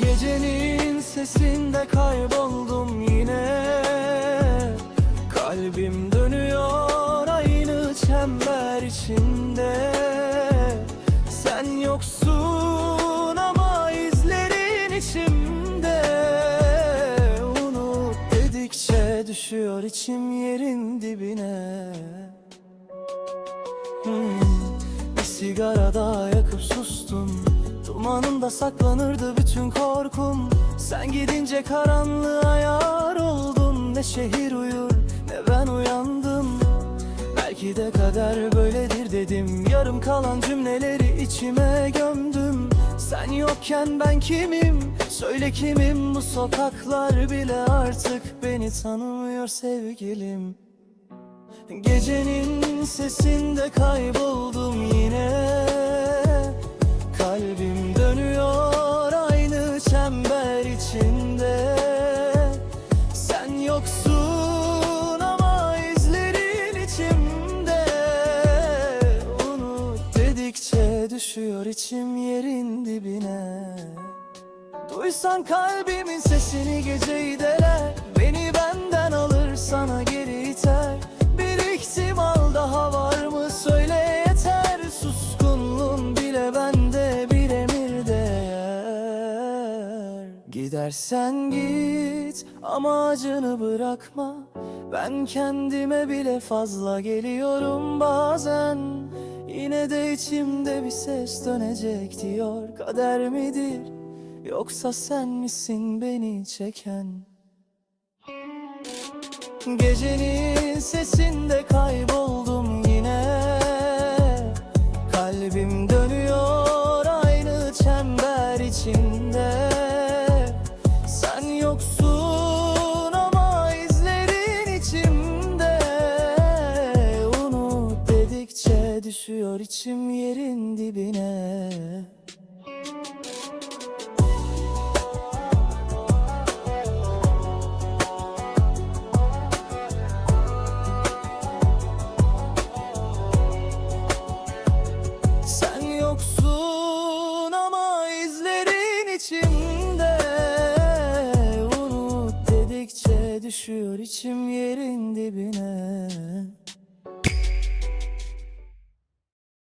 Gecenin sesinde kayboldum yine. Kalbim dönüyor aynı çember içinde. Sen yoksun ama izlerin içimde. Unut dedikçe düşüyor içim yerin dibine. Hmm, Bir sigara daha yakıp sustum Dumanında saklanırdı bütün korkum. Sen gidince karanlığa yar oldun. Ne şehir uyur ne ben uyandım. Belki de kader böyledir dedim. Yarım kalan cümleleri içime gömdüm. Sen yokken ben kimim? Söyle kimim? Bu sokaklar bile artık beni tanımıyor sevgilim. Gecenin sesinde kayboldum düşüyor içim yerin dibine. Duysan kalbimin sesini geceyi deler Beni benden alır sana geri iter. Bir ihtimal daha var mı? Söyle yeter. Suskunluğun bile bende bir emir değer. Gidersen git ama acını bırakma. Ben kendime bile fazla geliyorum bazen Yine de içimde bir ses dönecek diyor. Kader midir? Yoksa sen misin beni çeken? Gecenin sesinde kayboldum yine. Kalbim dönüyor aynı çember içinde. Sen yoksun ama izlerin içimde. Unut dedikçe düşüyor içim yerin dibine. Sen yoksun ama izlerin içimde. Unut dedikçe düşüyor içim yerin dibine